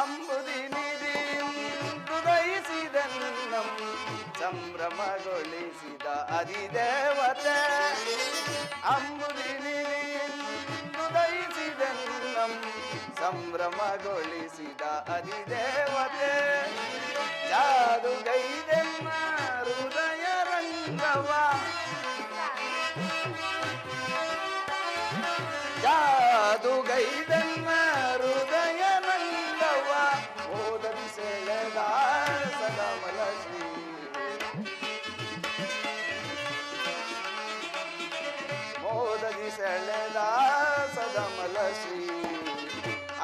ಅಂಬುದಿ ನಿಧಿ ಹೃದಯಿಸಿದನ್ನಂ ಸಂಭ್ರಮಗೊಳಿಸಿದ ಅಧಿದೇವತೆ. ಅಂಬುದಿ ನಿಧಿ ಹೃದಯಿಸಿದನ್ನಂ ಸಂಭ್ರಮಗೊಳಿಸಿದ ಅಧಿದೇವತೆ. ಜಾದುಗೈದೆಮ್ಮ ಹೃದಯ ರಂಗವ ಜಾದುಗೈದನ್ನ ಹೃದಯ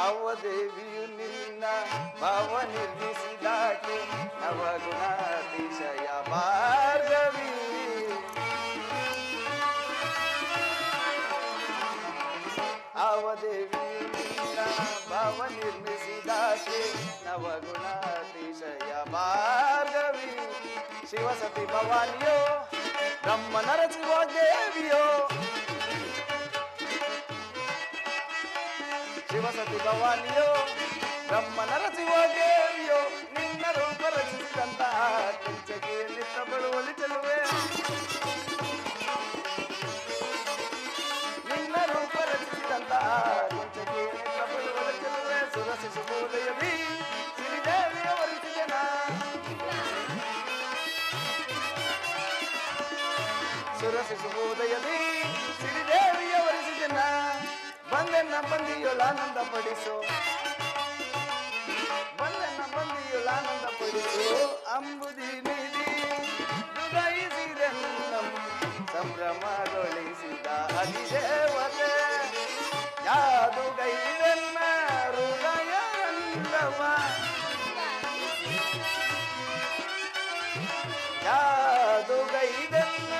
ಅವದೇವಿಯು ನಿನ್ನ ಭಾವ ನಿರ್ಮಿಸಿದಾಕೆ ನವಗುಣಾತಿಶಯ ಭಾರ್ಗವಿ ಅವದೇವಿಯು ನಿನ್ನ ಭಾವ ನಿರ್ಮಿಸಿದಾಕೆ ನವಗುಣಾತಿಶಯ ಭಾರ್ಗವಿ ಶಿವಸತಿ ಭವಾನಿಯೋ ಬ್ರಹ್ಮನರ ಶಿವ ದೇವಿಯೋ ಶಿವಸತಿ ಭವಾನಿಯೋ ಬ್ರಹ್ಮನರ ಶಿವ ದೇವಿಯೋ ನಿನ್ನ ರೂಪ ರಚಿಸಿದಂತಹ ಕೆಂಚಗೆ ನಿತ್ತ ಬಳುವಳಿ ಚೆಲುವೆ ನಿನ್ನ ರೂಪ ರಚಿಸಿದಂತಹ ಕೆಂಚಗೆ ನಿತ್ತ ಬಳುವಳಿ ಚೆಲುವೆ ಸುರಸಿ ಸುಬೋದಯದಿ ಶ್ರೀದೇವಿಯ ವರಿಸಿದನ ಸುರಸಿ ಸುಬೋದಯದಿ ಶ್ರೀದೇವಿಯ ವರಿಸಿದನ ಬಂದೆನ್ನ ಆನಂದ ಪಡಿಸು ಬಂದೆನ್ನ ಆನಂದ ಪಡಿಸು ಅಂಬುದಿ ನಿಧಿ ಸಂಭ್ರಮಗೊಳಿಸಿದ ಅಧಿದೇವತೆ. ಯಾದುಗೈದನ್ನ ಹೃದಯ ಯಾದು ಯಾದುಗೈದನ್ನ